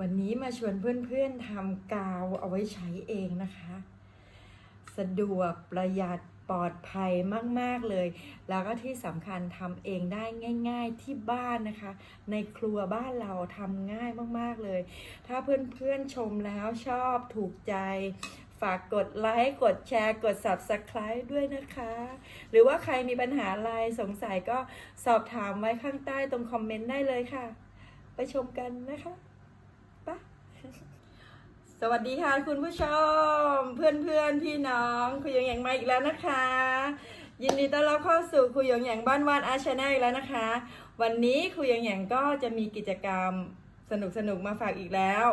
วันนี้มาชวนเพื่อนๆทำกาวเอาไว้ใช้เองนะคะ สะดวกประหยัดปลอดภัยมากๆเลย แล้วก็ที่สำคัญทำเองได้ง่าย ๆที่บ้านนะคะ ในครัวบ้านเราทำง่ายมากๆเลย ถ้าเพื่อนๆชมแล้วชอบถูกใจฝากกดไลค์กดแชร์ กด Subscribe ด้วยนะคะ หรือว่าใครมีปัญหาอะไรสงสัยก็สอบถามไว้ข้างใต้ตรงคอมเมนต์ได้เลยค่ะ ไปชมกันนะคะไปะ สวัสดีค่ะคุณผู้ชม เพื่อนเพื่อนพี่น้องคุยหยงหยางมาอีกแล้วนะคะ ยินดีต้อนรับเข้าสู่คุยหยงหยางบ้านวานอาชาแนลอีกแล้วนะคะ วันนี้คุยหยงหยางก็จะมีกิจกรรมสนุกๆมาฝากอีกแล้ว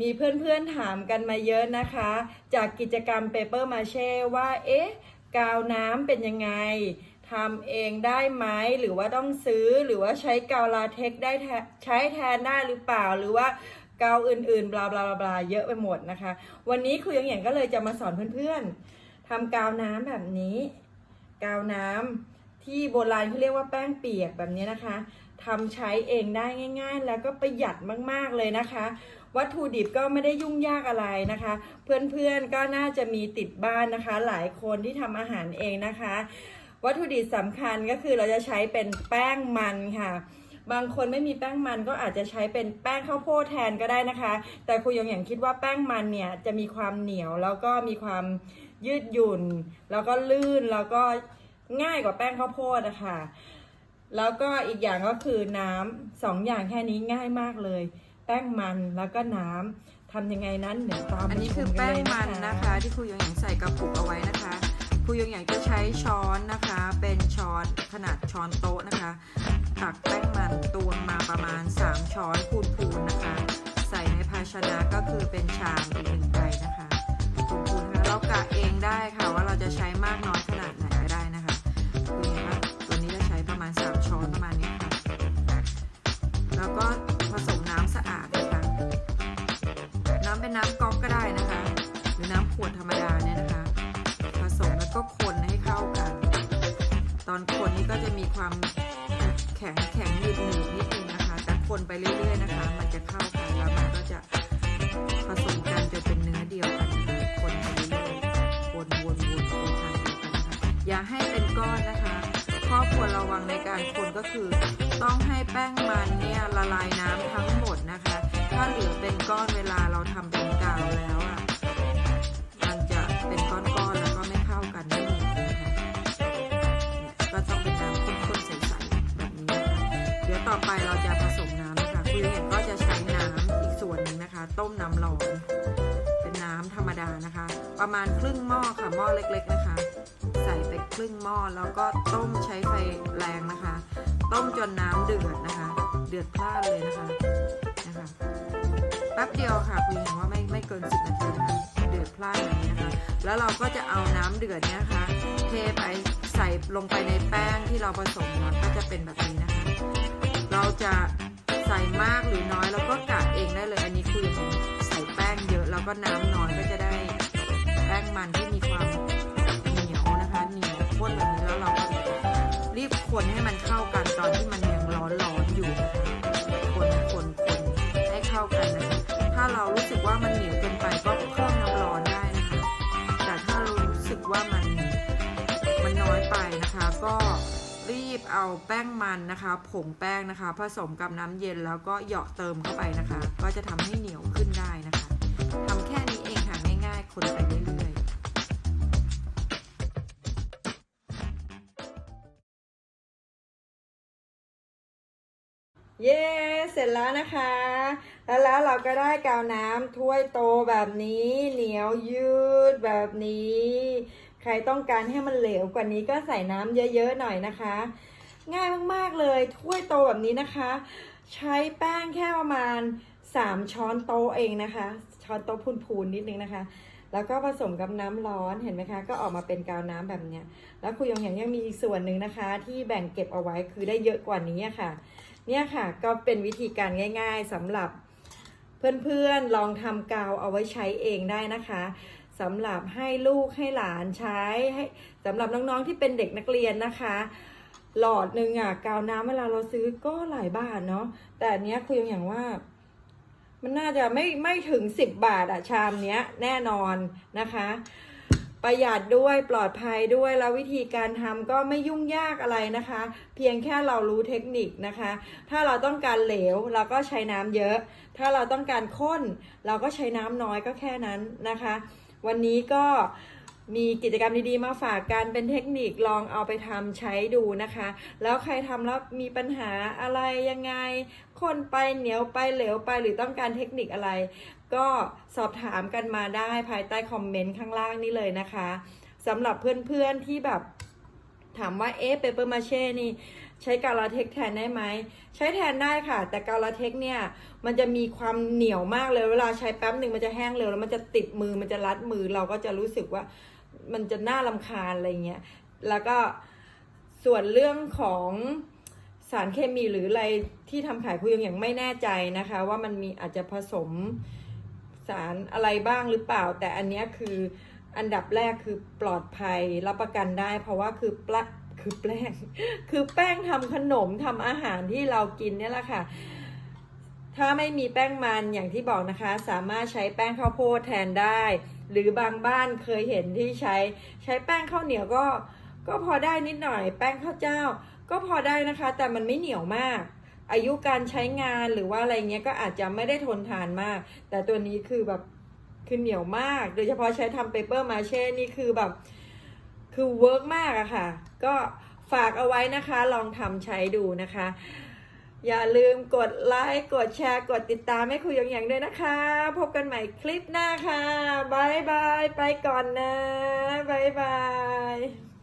มีเพื่อนๆถามกันมาเยอะนะคะ จากกิจกรรม Paper m a c h e ว่าเอ๊ะกาวน้ำเป็นยังไง ทำเองได้ไหมหรือว่าต้องซื้อหรือว่าใช้กาวลาเท็กได้ใช้แทนได้หรือเปล่าหรือว่ากาวอื่นๆ บลาบลาบลาเยอะไปหมดนะคะ วันนี้ครูยังหย่งก็เลยจะมาสอนเพื่อนๆทำกาวน้ำแบบนี้ กาวน้ำที่โบราณเขาเรียกว่าแป้งเปียกแบบนี้นะคะทำใช้เองได้ง่าย ๆ แล้วก็ประหยัดมากๆเลยนะคะ วัตถุดิบก็ไม่ได้ยุ่งยากอะไรนะคะ เพื่อนๆก็น่าจะมีติดบ้านนะคะ หลายคนที่ทำอาหารเองนะคะ วัตถุดิบสำคัญก็คือเราจะใช้เป็นแป้งมันค่ะ บางคนไม่มีแป้งมันก็อาจจะใช้เป็นแป้งข้าวโพดแทนก็ได้นะคะ แต่ครูยงอย่างคิดว่าแป้งมันเนี่ยจะมีความเหนียวแล้วก็มีความยืดหยุ่น แล้วก็ลื่นแล้วก็ง่ายกว่าแป้งข้าวโพดนะคะแล้วก็อีกอย่างก็คือน้ำสองอย่างแค่นี้ง่ายมากเลย แป้งมันแล้วก็น้ำทำยังไงนั้นเดี๋ยวตามอันนี้คือแป้งมันนะคะ ที่ครูยงหยางใส่กระปุกเอาไว้นะคะ ครูยงอยากจะใช้ช้อนนะคะ เป็นช้อนขนาดช้อนโต๊ะนะคะ ตักแป้งมันตวงมาประมาณ 3 ช้อนคูณคูณนะคะ ใส่ในภาชนะก็คือเป็นชามอีกหนึ่งใบนะคะคูณคูณคะเรากะเองได้ค่ะว่าเราจะใช้มากน้อยขนาดไหน มีความแข็งแข็งหนืดหนืดนิดนึงนะคะ แต่คนไปเรื่อยๆนะคะ มันจะเข้ากันแล้วมันก็จะผสมกันจนเป็นเนื้อเดียวกันนะคะคนไปเรื่อยๆวนวนวนเป็นทางเดียวกันนะคะอย่าให้เป็นก้อนนะคะข้อควรระวังในการคนก็คือ ต้องให้แป้งมันเนี่ยละลายน้ำทั้งหมดนะคะ ถ้าเหลือเป็นก้อนเวลาเราทำเป็นกาวแล้วอะ เป็นน้ำธรรมดานะคะ ประมาณครึ่งหม้อค่ะหม้อเล็ก ๆนะคะ ใส่ไปครึ่งหม้อแล้วก็ต้มใช้ไฟแรงนะคะ ต้มจนน้ำเดือดนะคะ เดือดพล่านเลยนะคะนะคะแป๊บเดียวค่ะคุณเห็นว่าไม่ไม่เกิน 10 นาทีนะคะเดือดพล่านอย่างนี้นะคะ แล้วเราก็จะเอาน้ำเดือดเนี่ยนะคะเทไปใส่ลงไปในแป้งที่เราผสมแล้วก็จะเป็นแบบนี้นะคะ เราจะใส่มากหรือน้อย ก็น้ำน้อยก็จะได้แป้งมันที่มีความเหนียวนะคะเหนียวข้นแบบนี้แล้วเราก็รีบคนให้มันเข้ากันตอนที่มันยังร้อนร้อนๆอยู่คนคนคนให้เข้ากันนะคะถ้าเรารู้สึกว่ามันเหนียวเกินไปก็เพิ่มน้ำร้อนได้นะคะแต่ถ้ารารู้สึกว่ามันมันน้อยไปนะคะ ก็รีบเอาแป้งมันนะคะ ผงแป้งนะคะ ผสมกับน้ำเย็นแล้วก็เหยาะเติมเข้าไปนะคะ ก็จะทำให้เหนียวขึ้นได้ เย้ เสร็จแล้วนะคะ แล้วแล้วเราก็ได้กาวน้ำถ้วยโตแบบนี้ เหนียวยืดแบบนี้ ใครต้องการให้มันเหลวกว่านี้ก็ใส่น้ำเยอะๆหน่อยนะคะ ง่ายมากๆเลย ถ้วยโตแบบนี้นะคะ ใช้แป้งแค่ประมาณ 3 ช้อนโต๊ะเองนะคะ ช้อนโต๊ะพูนๆนิดนึงนะคะ แล้วก็ผสมกับน้ำร้อนเห็นไหมคะ ก็ออกมาเป็นกาวน้ำแบบเนี้ยแล้วคุยยงอย่างยังมีอีกส่วนหนึ่งนะคะ ที่แบ่งเก็บเอาไว้คือได้เยอะกว่านี้ค่ะ เนี่ยค่ะก็เป็นวิธีการง่าย ๆสำหรับเพื่อนๆลองทำกาวเอาไว้ใช้เองได้นะคะสำหรับให้ลูกให้หลานใช้ให้สำหรับน้องๆที่เป็นเด็กนักเรียนนะคะ หลอดหนึ่งอะกาวน้ำเวลาเราซื้อก็หลายบาทเนาะแต่เนี้ยคืออย่างว่า มันน่าจะไม่ไม่ถึง10บาทอะชามเนี้ยแน่นอนนะคะ ประหยัดด้วยปลอดภัยด้วยแล้ววิธีการทำก็ไม่ยุ่งยากอะไรนะคะ เพียงแค่เรารู้เทคนิคนะคะ ถ้าเราต้องการเหลวเราก็ใช้น้ำเยอะ ถ้าเราต้องการข้น เราก็ใช้น้ำน้อยก็แค่นั้นนะคะ วันนี้ก็มีกิจกรรมดีๆมาฝากกันเป็นเทคนิคลองเอาไปทำใช้ดูนะคะ แล้วใครทำแล้วมีปัญหาอะไรยังไงข้นไปเหนียวไปเหลวไปหรือต้องการเทคนิคอะไร ก็สอบถามกันมาได้ภายใต้คอมเมนต์ข้างล่างนี้เลยนะคะสำหรับเพื่อนๆที่แบบถามว่าเอ๊ะเปเปอร์มาเช่นี่ใช้กาลาเทคแทนได้ไหม ใช้แทนได้ค่ะ แต่กาลาเทคเนี่ย มันจะมีความเหนียวมากเลยเวลาใช้แป๊บหนึ่งมันจะแห้งเร็วแล้วมันจะติดมือมันจะรัดมือเราก็จะรู้สึกว่ามันจะน่าลำคาญอะไรเงี้ยแล้วก็ส่วนเรื่องของสารเคมีหรืออะไรที่ทำขายคุยอย่างไม่แน่ใจนะคะ ว่ามันมีอาจจะผสม สารอะไรบ้างหรือเปล่า แต่อันนี้คืออันดับแรกคือปลอดภัยรับประกันได้ เพราะว่าคือปลคือแป้ง คือแป้งทำขนมทำอาหารที่เรากินเนี่ยแหละค่ะ ถ้าไม่มีแป้งมันอย่างที่บอกนะคะ สามารถใช้แป้งข้าวโพดแทนได้ หรือบางบ้านเคยเห็นที่ใช้ใช้แป้งข้าวเหนียวก็ ก็พอได้นิดหน่อย แป้งข้าวเจ้า ก็พอได้นะคะ แต่มันไม่เหนียวมาก อายุการใช้งานหรือว่าอะไรเงี้ยก็อาจจะไม่ได้ทนทานมาก แต่ตัวนี้คือแบบคือเหนียวมาก โดยเฉพาะใช้ทำเปเปอร์มาเช่นี่คือแบบ คือเวิร์กมากอะค่ะ ก็ฝากเอาไว้นะคะลองทำใช้ดูนะคะ อย่าลืมกดไลค์กดแชร์ กดติดตามให้คุยอย่างอย่างด้วยนะคะ พบกันใหม่คลิปหน้าค่ะบายบาย ไปก่อนนะบายบาย